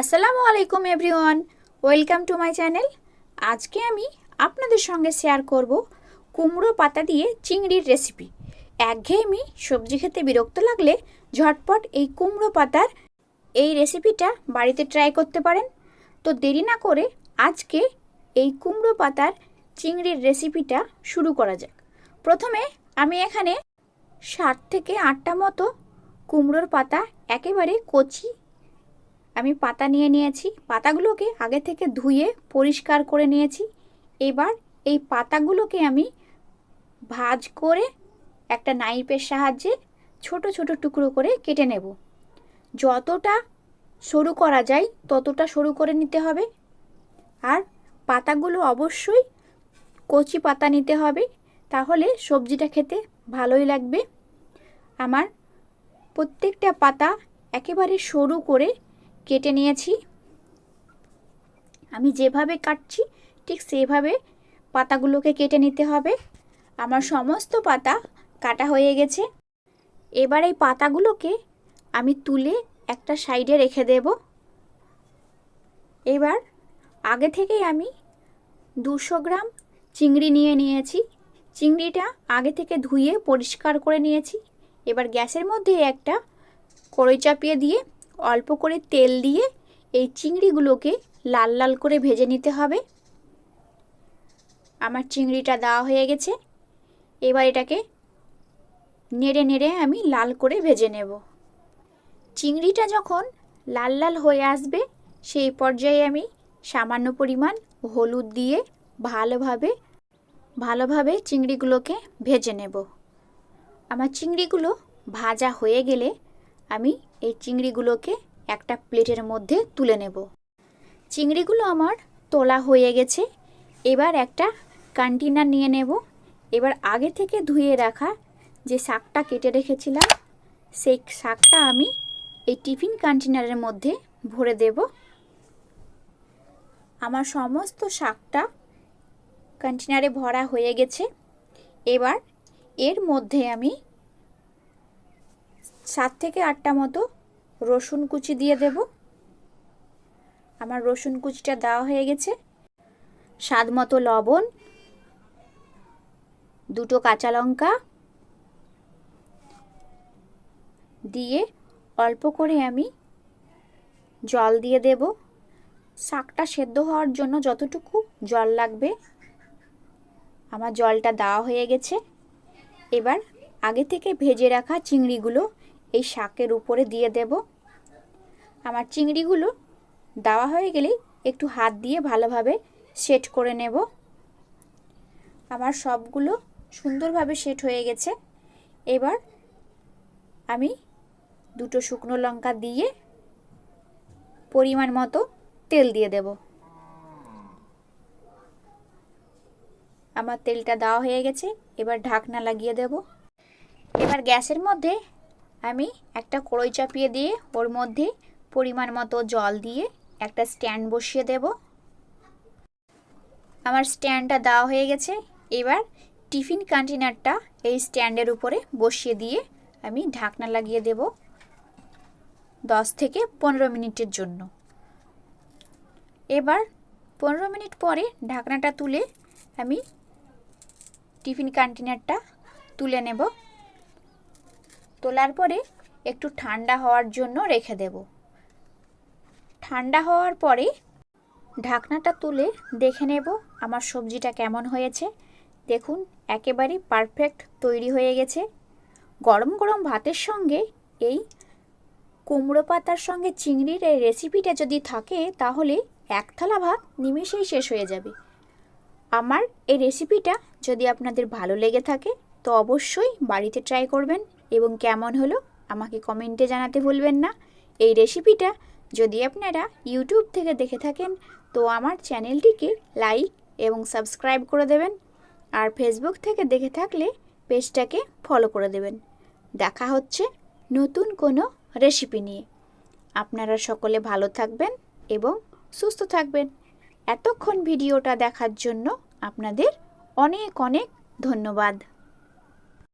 আসসালামু আলাইকুম everyone, welcome to my channel. আজকে আমি আপনাদের সঙ্গে শেয়ার করব কুমড়ো পাতা দিয়ে চিংড়ির রেসিপি। একঘেয়েমি সবজি খেতে বিরক্ত লাগলে ঝটপট এই কুমড়ো পাতার এই রেসিপিটা বাড়িতে ট্রাই করতে পারেন। তো দেরি না করে আজকে এই কুমড়ো পাতার চিংড়ির রেসিপিটা শুরু করা যাক। প্রথমে আমি এখানে ষাট থেকে আটটা মতো কুমড়োর পাতা একেবারে কচি আমি পাতা নিয়ে নিয়েছি। পাতাগুলোকে আগে থেকে ধুয়ে পরিষ্কার করে নিয়েছি। এবার এই পাতাগুলোকে আমি ভাজ করে একটা নাইফের সাহায্যে ছোট ছোট টুকরো করে কেটে নেব। যতটা সরু করা যায় ততটা সরু করে নিতে হবে। আর পাতাগুলো অবশ্যই কচি পাতা নিতে হবে, তাহলে সবজিটা খেতে ভালোই লাগবে। আমার প্রত্যেকটা পাতা একেবারে সরু করে কেটে নিয়েছি। আমি যেভাবে কাটছি, ঠিক সেভাবে পাতাগুলোকে কেটে নিতে হবে। আমার সমস্ত পাতা কাটা হয়ে গেছে। এবার এই পাতাগুলোকে আমি তুলে একটা সাইডে রেখে দেব। এবার আগে থেকেই আমি দুশো গ্রাম চিংড়ি নিয়ে নিয়েছি। চিংড়িটা আগে থেকে ধুয়ে পরিষ্কার করে নিয়েছি। এবার গ্যাসের মধ্যে একটা কড়ই চাপিয়ে দিয়ে অল্প করে তেল দিয়ে এই চিংড়িগুলোকে লাল লাল করে ভেজে নিতে হবে। আমার চিংড়িটা দেওয়া হয়ে গেছে। এবার এটাকে নেড়ে নেড়ে আমি লাল করে ভেজে নেব। চিংড়িটা যখন লাল লাল হয়ে আসবে, সেই পর্যায়ে আমি সামান্য পরিমাণ হলুদ দিয়ে ভালোভাবে ভালোভাবে চিংড়িগুলোকে ভেজে নেব। আমার চিংড়িগুলো ভাজা হয়ে গেলে আমি এই চিংড়িগুলোকে একটা প্লেটের মধ্যে তুলে নেব। চিংড়িগুলো আমার তোলা হয়ে গেছে। এবার একটা কন্টেনার নিয়ে নেব। এবার আগে থেকে ধুয়ে রাখা যে শাকটা কেটে রেখেছিলাম, সেই শাকটা আমি এই টিফিন কন্টেনারের মধ্যে ভরে দেব। আমার সমস্ত শাকটা কন্টেনারে ভরা হয়ে গেছে। এবার এর মধ্যে আমি সাত থেকে আটটা মতো রসুন কুচি দিয়ে দেব। আমার রসুন কুচিটা দেওয়া হয়ে গেছে। স্বাদ মতো লবণ, দুটো কাঁচা লঙ্কা দিয়ে অল্প করে আমি জল দিয়ে দেব। শাকটা সেদ্ধ হওয়ার জন্য যতটুকু জল লাগবে, আমার জলটা দেওয়া হয়ে গেছে। এবার আগে থেকে ভেজে রাখা চিংড়িগুলো এই শাকের উপরে দিয়ে দেব। আমার চিংড়িগুলো দেওয়া হয়ে গেলেই একটু হাত দিয়ে ভালোভাবে সেট করে নেব। আমার সবগুলো সুন্দরভাবে সেট হয়ে গেছে। এবার আমি দুটো শুকনো লঙ্কা দিয়ে পরিমাণ মতো তেল দিয়ে দেব। আমার তেলটা দেওয়া হয়ে গেছে। এবার ঢাকনা লাগিয়ে দেব। এবার গ্যাসের মধ্যে আমি একটা কড়ই চাপিয়ে দিয়ে ওর মধ্যে পরিমাণ মতো জল দিয়ে একটা স্ট্যান্ড বসিয়ে দেব। আমার স্ট্যান্ডটা দেওয়া হয়ে গেছে। এবার টিফিন কন্টেনারটা এই স্ট্যান্ডের উপরে বসিয়ে দিয়ে আমি ঢাকনা লাগিয়ে দেব দশ থেকে পনেরো মিনিটের জন্য। এবার পনেরো মিনিট পরে ঢাকনাটা তুলে আমি টিফিন কন্টেনারটা তুলে নেব। তোলার পরে একটু ঠান্ডা হওয়ার জন্য রেখে দেব। ঠান্ডা হওয়ার পরে ঢাকনাটা তুলে দেখে নেব আমার সবজিটা কেমন হয়েছে। দেখুন, একেবারে পারফেক্ট তৈরি হয়ে গেছে। গরম গরম ভাতের সঙ্গে এই কুমড়ো পাতার সঙ্গে চিংড়ির এই রেসিপিটা যদি থাকে, তাহলে এক থালা ভাত নিমেষেই শেষ হয়ে যাবে। আমার এই রেসিপিটা যদি আপনাদের ভালো লেগে থাকে, তো অবশ্যই বাড়িতে ট্রাই করবেন। এবং কেমন হলো আমাকে কমেন্টে জানাতে ভুলবেন না। এই রেসিপিটা যদি আপনারা ইউটিউব থেকে দেখে থাকেন, তো আমার চ্যানেলটিকে লাইক এবং সাবস্ক্রাইব করে দেবেন। আর ফেসবুক থেকে দেখে থাকলে পেজটাকে ফলো করে দেবেন। দেখা হচ্ছে নতুন কোনো রেসিপি নিয়ে। আপনারা সকলে ভালো থাকবেন এবং সুস্থ থাকবেন। এতক্ষণ ভিডিওটা দেখার জন্য আপনাদের অনেক অনেক ধন্যবাদ।